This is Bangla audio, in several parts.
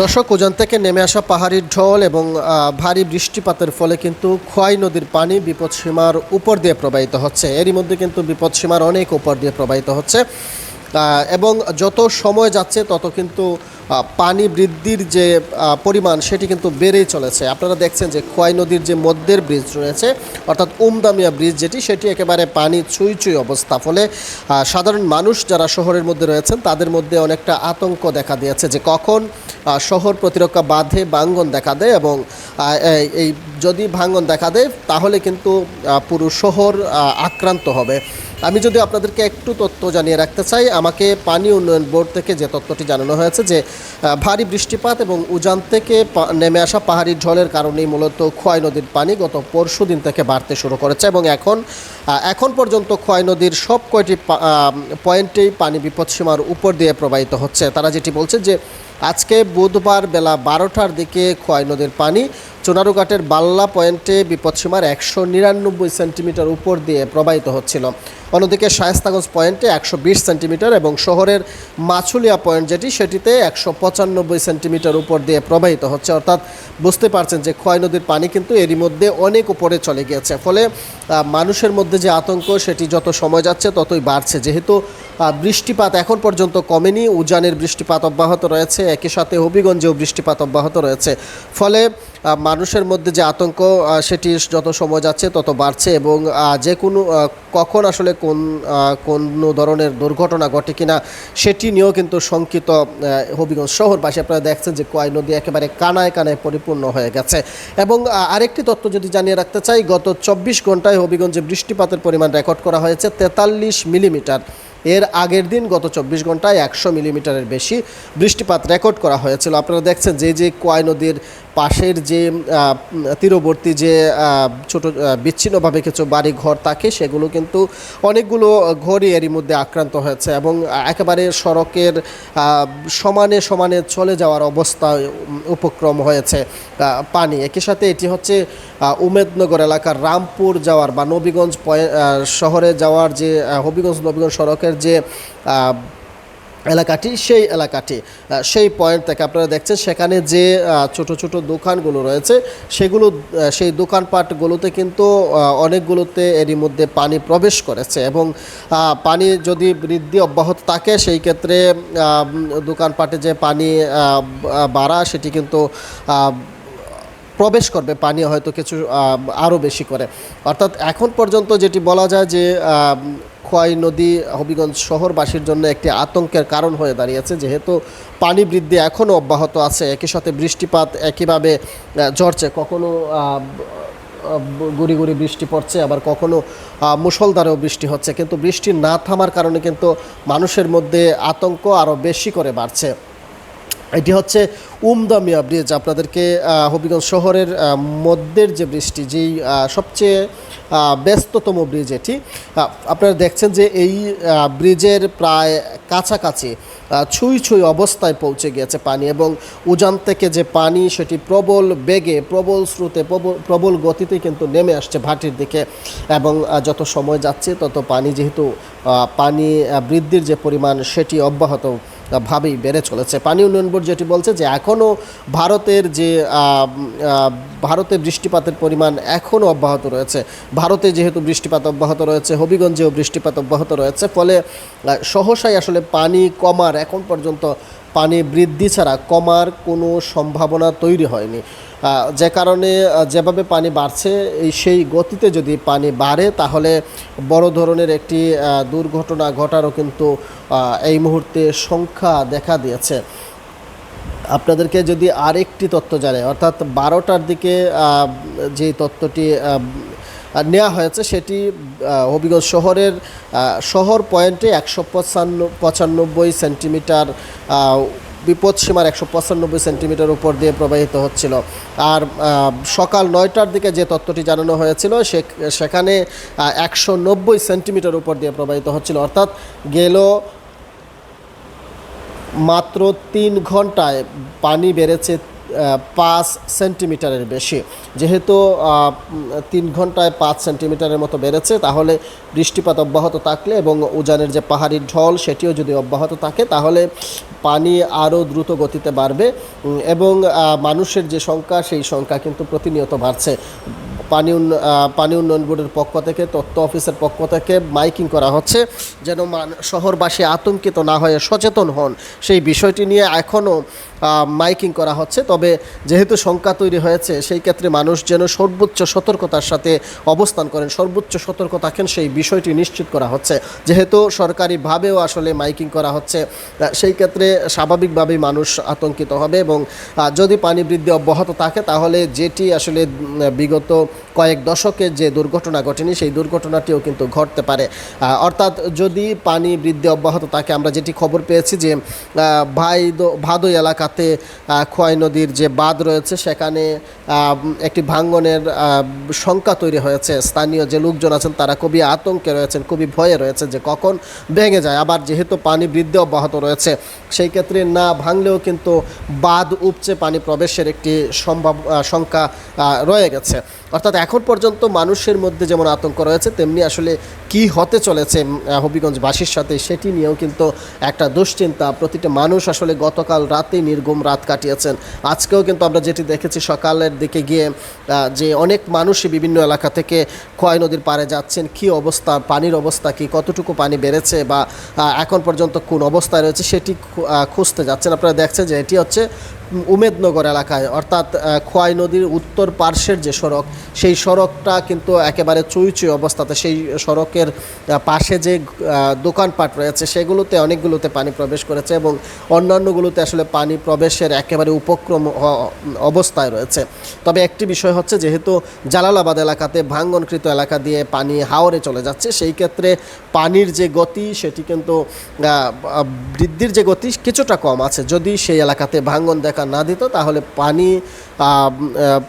দর্শক, উজান থেকে নেমে আসা পাহাড়ি ঢল এবং ভারী বৃষ্টিপাতের ফলে কিন্তু খোয়াই নদীর পানি বিপদসীমার উপর দিয়ে প্রবাহিত হচ্ছে। এরই মধ্যে কিন্তু বিপদসীমার অনেক উপর দিয়ে প্রবাহিত হচ্ছে। এবং যত সময় যাচ্ছে, তত কিন্তু পানি বৃদ্ধির যে পরিমাণ, সেটি কিন্তু বেড়েই চলেছে। আপনারা দেখছেন যে খোয়াই নদীর যে মধ্যের ব্রিজ রয়েছে, অর্থাৎ উমদামিয়া ব্রিজ যেটি, সেটি একেবারে পানি ছুঁই ছুঁই অবস্থা। ফলে সাধারণ মানুষ যারা শহরের মধ্যে রয়েছেন, তাদের মধ্যে অনেকটা আতঙ্ক দেখা দিয়েছে যে কখন শহর প্রতিরক্ষা বাঁধে ভাঙ্গন দেখা দেয় এবং এই- যদি ভাঙ্গন দেখা দেয়, তাহলে কিন্তু পুরো শহর আক্রান্ত হবে। আমি যদি আপনাদেরকে একটু তথ্য জানিয়ে রাখতে চাই, আমাকে পানি উন্নয়ন বোর্ড থেকে যে তথ্যটি জানানো হয়েছে যে ভারী বৃষ্টিপাত এবং উজান থেকে নেমে আসা পাহাড়ি ঢলের কারণেই মূলত খোয়াই নদীর পানি গত পরশু দিন থেকে বাড়তে শুরু করেছে এবং এখন এখন পর্যন্ত খোয়াই নদীর সব কয়টি পয়েন্টেই পানি বিপদসীমার উপর দিয়ে প্রবাহিত হচ্ছে। তারা যেটি বলছে যে, আজকে বুধবার বেলা বারোটার দিকে খোয়াই নদীর পানি চুনারুঘাটের বাল্লা পয়েন্টে বিপদসীমার একশো নিরানব্বই সেন্টিমিটার উপর দিয়ে প্রবাহিত হচ্ছিল। অন্যদিকে শায়স্তাগঞ্জ পয়েন্টে একশো বিশ সেন্টিমিটার এবং শহরের মাছুলিয়া পয়েন্ট যেটি, সেটিতে একশো পঁচানব্বই সেন্টিমিটার উপর দিয়ে প্রবাহিত হচ্ছে। অর্থাৎ বুঝতে পারছেন যে খোয়াই নদীর পানি কিন্তু এরই মধ্যে অনেক উপরে চলে গিয়েছে। ফলে মানুষের মধ্যে যে আতঙ্ক, সেটি যত সময় যাচ্ছে ততই বাড়ছে। যেহেতু বৃষ্টিপাত এখন পর্যন্ত কমেনি, উজানের বৃষ্টিপাত অব্যাহত রয়েছে, একই সাথে হবিগঞ্জেও বৃষ্টিপাত অব্যাহত রয়েছে। ফলে মানুষের মধ্যে যে আতঙ্ক সেটি যত সময় যাচ্ছে তত বাড়ছে এবং যে কোনো কখন আসলে কোন কোনো ধরনের দুর্ঘটনা ঘটে কিনা সেটি নিয়েও কিন্তু শঙ্কিত হবিগঞ্জ শহরবাসী। আপনারা দেখছেন যে কয় নদী একেবারে কানায় কানায় পরিপূর্ণ হয়ে গেছে। এবং আরেকটি তথ্য যদি জানিয়ে রাখতে চাই, গত চব্বিশ ঘন্টায় হবিগঞ্জে বৃষ্টিপাতের পরিমাণ রেকর্ড করা হয়েছে তেতাল্লিশ মিলিমিটার। এর আগের দিন গত চব্বিশ ঘন্টায় একশো মিলিমিটারের বেশি বৃষ্টিপাত রেকর্ড করা হয়েছিল। আপনারা দেখছেন যে যে কোয়াই নদীর পাশের যে তীরবর্তী যে ছোট বিচ্ছিন্নভাবে কিছু বাড়ি ঘর থাকে, সেগুলো কিন্তু অনেকগুলো ঘরই এরই মধ্যে আক্রান্ত হয়েছে এবং একেবারে সড়কের সমানে সমানে চলে যাওয়ার অবস্থা উপক্রম হয়েছে পানি। একই সাথে এটি হচ্ছে উমেদনগর এলাকার রামপুর যাওয়ার বা নবীগঞ্জ শহরে যাওয়ার যে হবিগঞ্জ নবীগঞ্জ সড়কের যে এলাকাটি, সেই এলাকাটি সেই পয়েন্ট থেকে আপনারা দেখছেন সেখানে যে ছোট ছোট দোকানগুলো রয়েছে, সেগুলো সেই দোকানপাটগুলোতে কিন্তু অনেকগুলোতে এরই মধ্যে পানি প্রবেশ করেছে এবং পানি যদি বৃদ্ধি অব্যাহত থাকে, সেই ক্ষেত্রে দোকানপাটে যে পানি বাড়া, সেটি কিন্তু প্রবেশ করবে পানি হয়তো কিছু আরও বেশি করে। অর্থাৎ এখন পর্যন্ত যেটি বলা যায় যে খোয়াই নদী হবিগঞ্জ শহরবাসীর জন্য একটি আতঙ্কের কারণ হয়ে দাঁড়িয়েছে। যেহেতু পানি বৃদ্ধি এখনও অব্যাহত আছে একই সাথে বৃষ্টিপাত একইভাবে ঝরছে। কখনো গুড়ি গুড়ি বৃষ্টি পড়ছে আবার কখনো আহ, মুষলধারেও বৃষ্টি হচ্ছে। কিন্তু বৃষ্টি না থামার কারণে কিন্তু মানুষের মধ্যে আতঙ্ক আরও বেশি করে বাড়ছে। এটি হচ্ছে উমদামিয়া ব্রিজ, আপনাদেরকে হবিগঞ্জ শহরের মধ্যের যে ব্রিজটি যেই সবচেয়ে ব্যস্ততম ব্রিজ এটি। আপনারা দেখছেন যে এই ব্রিজের প্রায় কাছাকাছি ছুঁই ছুঁই অবস্থায় পৌঁছে গিয়েছে পানি এবং উজান থেকে যে পানি, সেটি প্রবল বেগে, প্রবল স্রোতে প্রবল গতিতে কিন্তু নেমে আসছে ভাটির দিকে এবং যত সময় যাচ্ছে, তত পানি যেহেতু পানি বৃদ্ধির যে পরিমাণ, সেটি অব্যাহত ভাবেই বেড়ে চলেছে। পানি উন্নয়ন বোর্ড যেটি বলছে যে এখনও ভারতের যে ভারতে বৃষ্টিপাতের পরিমাণ এখনও অব্যাহত রয়েছে। ভারতে যেহেতু বৃষ্টিপাত অব্যাহত রয়েছে, হবিগঞ্জেও বৃষ্টিপাত অব্যাহত রয়েছে, ফলে সহসাই আসলে পানি কমার, এখন পর্যন্ত পানি বৃদ্ধি ছাড়া কমার কোনো সম্ভাবনা তৈরি হয়নি। যে কারণে যেভাবে পানি বাড়ছে, এই সেই গতিতে যদি পানি বাড়ে, তাহলে বড় ধরনের একটি দুর্ঘটনা ঘটারও কিন্তু এই মুহূর্তে সংখ্যা দেখা দিয়েছে। আপনাদেরকে যদি আরেকটি তথ্য জানে অর্থাৎ বারোটার দিকে যে তথ্যটি নেওয়া হয়েছে, সেটি হবিগঞ্জ শহরের শহর পয়েন্টে একশো পঁচান্ন, পঁচানব্বই সেন্টিমিটার আহ, বিপদসীমার একশো পঁচানব্বই সেন্টিমিটার উপর দিয়ে প্রবাহিত হচ্ছিল। আর সকাল নয়টার দিকে যে তথ্যটি জানানো হয়েছিল সেখানে একশো নব্বই সেন্টিমিটার উপর দিয়ে প্রবাহিত হচ্ছিল। অর্থাৎ গেল মাত্র তিন ঘন্টায় পানি বেড়েছে পাঁচ সেন্টিমিটারের বেশি। যেহেতু তিন ঘন্টায় পাঁচ সেন্টিমিটারের মতো বেড়েছে, তাহলে বৃষ্টিপাত অব্যাহত থাকলে এবং উজানের যে পাহাড়ি ঢল, সেটিও যদি অব্যাহত থাকে, তাহলে পানি আরও দ্রুত গতিতে বাড়বে। এবং মানুষের যে সংখ্যা, সেই সংখ্যা কিন্তু প্রতিনিয়ত বাড়ছে। পানি পানি উন্নয়ন বোর্ডের পক্ষ থেকে, তথ্য অফিসের পক্ষ থেকে মাইকিং করা হচ্ছে যেন শহরবাসী আতঙ্কিত না হয়ে সচেতন হন। সেই বিষয়টি নিয়ে এখনও মাইকিং করা হচ্ছে। তবে যেহেতু শঙ্কা তৈরি হয়েছে, সেই ক্ষেত্রে মানুষ যেন সর্বোচ্চ সতর্কতার সাথে অবস্থান করেন, সর্বোচ্চ সতর্ক থাকেন, সেই বিষয়টি নিশ্চিত করা হচ্ছে। যেহেতু সরকারিভাবেও আসলে মাইকিং করা হচ্ছে সেই ক্ষেত্রে স্বাভাবিকভাবেই মানুষ আতঙ্কিত হবে এবং যদি পানি বৃদ্ধি অব্যাহত থাকে, তাহলে যেটি আসলে বিগত কয়েক দশকে যে দুর্ঘটনা ঘটেনি, সেই দুর্ঘটনাটিও কিন্তু ঘটতে পারে। অর্থাৎ যদি পানি বৃদ্ধি অব্যাহত থাকে, আমরা যেটি খবর পেয়েছি যে ভাইদো ভাদই এলাকাতে খোয়াই নদীর যে বাঁধ রয়েছে, সেখানে একটি ভাঙ্গনের শঙ্কা তৈরি হয়েছে। স্থানীয় যে লোকজন আছেন, তারা খুবই আতঙ্কে রয়েছেন, খুবই ভয়ে রয়েছে যে কখন ভেঙে যায়। আবার যেহেতু পানি বৃদ্ধি অব্যাহত রয়েছে, সেই ক্ষেত্রে না ভাঙলেও কিন্তু বাঁধ উপচে পানি প্রবেশের একটি সম্ভাব শঙ্কা রয়ে গেছে। অর্থাৎ এখন পর্যন্ত মানুষের মধ্যে যেমন আতঙ্ক রয়েছে, তেমনি আসলে কি হতে চলেছে হবিগঞ্জবাসীর সাথে সেটি নিয়েও কিন্তু একটা দুশ্চিন্তা। প্রতিটা মানুষ আসলে গতকাল রাতে নির্গম রাত কাটিয়েছেন। আজকেও কিন্তু আমরা যেটি দেখেছি, সকালের দিকে গিয়ে যে অনেক মানুষই বিভিন্ন এলাকা থেকে খোয়াই নদীর পাড়ে যাচ্ছেন। কি অবস্থা, পানির অবস্থা কি, কতটুকু পানি বেড়েছে বা এখন পর্যন্ত কোন অবস্থায় রয়েছে সেটি খুঁজতে যাচ্ছেন। আপনারা দেখছেন যে এটি হচ্ছে উমেদনগর এলাকায়, অর্থাৎ খোয়াই নদীর উত্তর পার্শ্বের যে সড়ক, সেই সড়কটা কিন্তু একেবারে চুই চুই অবস্থাতে, সেই সড়কের পাশে যে দোকানপাট রয়েছে, সেগুলোতে অনেকগুলোতে পানি প্রবেশ করেছে এবং অন্যান্যগুলোতে আসলে পানি প্রবেশের একেবারে উপক্রম অবস্থায় রয়েছে। তবে একটি বিষয় হচ্ছে, যেহেতু জালালাবাদ এলাকাতে ভাঙ্গনকৃত এলাকা দিয়ে পানি হাওরে চলে যাচ্ছে, সেই ক্ষেত্রে পানির যে গতি, সেটি কিন্তু বৃদ্ধির যে গতি কিছুটা কম আছে। যদি সেই এলাকাতে ভাঙ্গন দেখা না দিত, তাহলে পানি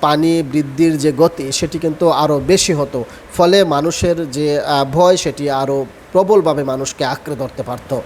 পানি বৃদ্ধির যে গতি সেটি কিন্তু আরও বেশি হতো। ফলে মানুষের যে ভয় সেটি আরও প্রবলভাবে মানুষকে আঁকড়ে ধরতে পারতো।